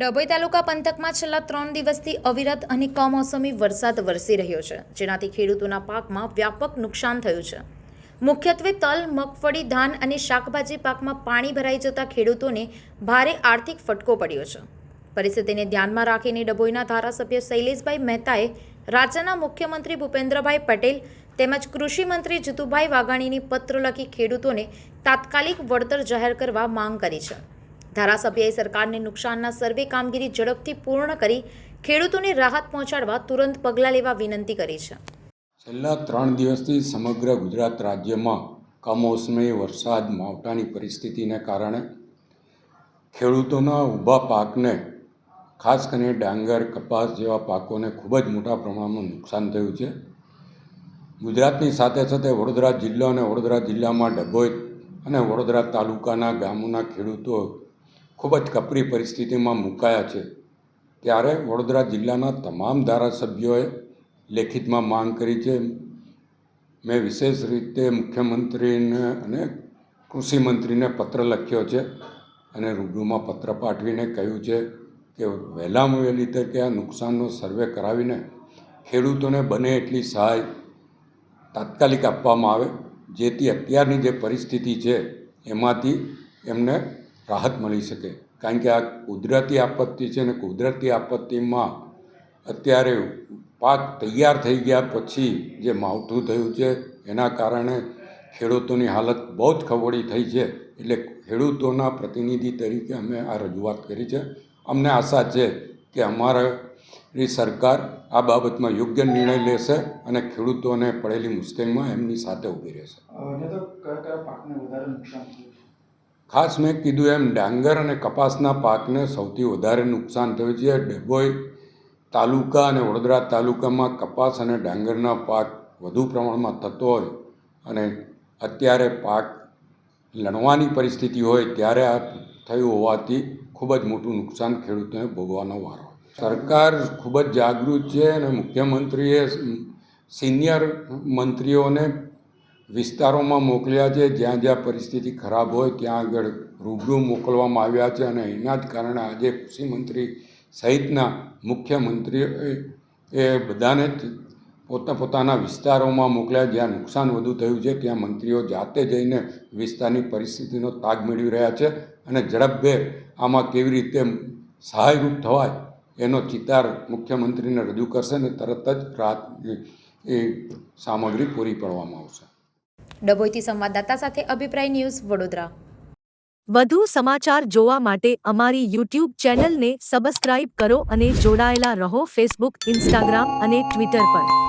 ડભોઈ તાલુકા પંથકમાં છેલ્લા ત્રણ દિવસથી અવિરત અને કમોસમી વરસાદ વરસી રહ્યો છે. જેનાથી ખેડૂતોના પાકમાં વ્યાપક નુકસાન થયું છે. મુખ્યત્વે તલ, મગફળી, ધાન અને શાકભાજી પાકમાં પાણી ભરાઈ જતા ખેડૂતોને ભારે આર્થિક ફટકો પડ્યો છે. પરિસ્થિતિને ધ્યાનમાં રાખીને ડભોઈના ધારાસભ્ય શૈલેષભાઈ મહેતાએ રાજ્યના મુખ્યમંત્રી ભૂપેન્દ્રભાઈ પટેલ તેમજ કૃષિ મંત્રી જીતુભાઈ વાઘાણીની પત્ર લખી ખેડૂતોને તાત્કાલિક વળતર જાહેર કરવા માંગ કરી છે. ધારાસભ્યએ સરકારને નુકસાનના સર્વે કામગીરી ઝડપથી પૂર્ણ કરી ખેડૂતોને રાહત પહોંચાડવા તુરંત પગલાં લેવા વિનંતી કરી છે. છેલ્લા ત્રણ દિવસથી સમગ્ર ગુજરાત રાજ્યમાં કમોસમી વરસાદ, માવઠાની પરિસ્થિતિને કારણે ખેડૂતોના ઊભા પાકને, ખાસ કરીને ડાંગર, કપાસ જેવા પાકોને ખૂબ જ મોટા પ્રમાણમાં નુકસાન થયું છે. ગુજરાતની સાથે સાથે વડોદરા જિલ્લો અને વડોદરા જિલ્લામાં ડભોઈ અને વડોદરા તાલુકાના ગામોના ખેડૂતો ખૂબ જ કપરી પરિસ્થિતિમાં મુકાયા છે. ત્યારે વડોદરા જિલ્લાના તમામ ધારાસભ્યોએ લેખિતમાં માંગ કરી છે. મેં વિશેષ રીતે મુખ્યમંત્રીને અને કૃષિમંત્રીને પત્ર લખ્યો છે અને રૂબરૂમાં પત્ર પાઠવીને કહ્યું છે કે વહેલામાં વહેલી તકે આ નુકસાનનો સર્વે કરાવીને ખેડૂતોને બને એટલી સહાય તાત્કાલિક આપવામાં આવે. જેથી અત્યારની જે પરિસ્થિતિ છે, એમાંથી એમને રાહત મળી શકે. કારણ કે આ કુદરતી આપત્તિ છે ને કુદરતી આપત્તિમાં અત્યારે પાક તૈયાર થઈ ગયા પછી જે માવઠું થયું છે એના કારણે ખેડૂતોની હાલત બહુ જ ખવડી થઈ છે. એટલે ખેડૂતોના પ્રતિનિધિ તરીકે અમે આ રજૂઆત કરી છે. અમને આશા છે કે અમારી સરકાર આ બાબતમાં યોગ્ય નિર્ણય લેશે અને ખેડૂતોને પડેલી મુશ્કેલીમાં એમની સાથે ઊભી રહેશે. ખાસ મેં કીધું એમ, ડાંગર અને કપાસના પાકને સૌથી વધારે નુકસાન થયું છે. ડભોઈ તાલુકા અને વડોદરા તાલુકામાં કપાસ અને ડાંગરના પાક વધુ પ્રમાણમાં થતો હોય અને અત્યારે પાક લણવાની પરિસ્થિતિ હોય ત્યારે આ થયું હોવાથી ખૂબ જ મોટું નુકસાન ખેડૂતોને ભોગવાનો વારો. સરકાર ખૂબ જ જાગૃત છે અને મુખ્યમંત્રીએ સિનિયર મંત્રીઓને વિસ્તારોમાં મોકલ્યા છે. જ્યાં જ્યાં પરિસ્થિતિ ખરાબ હોય, ત્યાં આગળ રૂબરૂ મોકલવામાં આવ્યા છે અને એના જ કારણે આજે કૃષિ મંત્રી સહિતના મુખ્યમંત્રીઓએ એ બધાને પોતા પોતાના વિસ્તારોમાં મોકલ્યા. જ્યાં નુકસાન વધુ થયું છે, ત્યાં મંત્રીઓ જાતે જઈને વિસ્તારની પરિસ્થિતિનો તાગ મેળવી રહ્યા છે અને ઝડપભેર આમાં કેવી રીતે સહાયરૂપ થવાય એનો ચિતાર મુખ્યમંત્રીને રજૂ કરશે અને તરત જ રાહત એ સામગ્રી પૂરી પાડવામાં આવશે. ડભોઈથી સંવાદદાતા સાથે અભિપ્રાય ન્યૂઝ વડોદરા. વધુ સમાચાર જોવા માટે અમારી યુટ્યુબ ચેનલને સબસ્ક્રાઇબ કરો અને જોડાયેલા રહો ફેસબુક, ઇન્સ્ટાગ્રામ અને ટ્વિટર પર.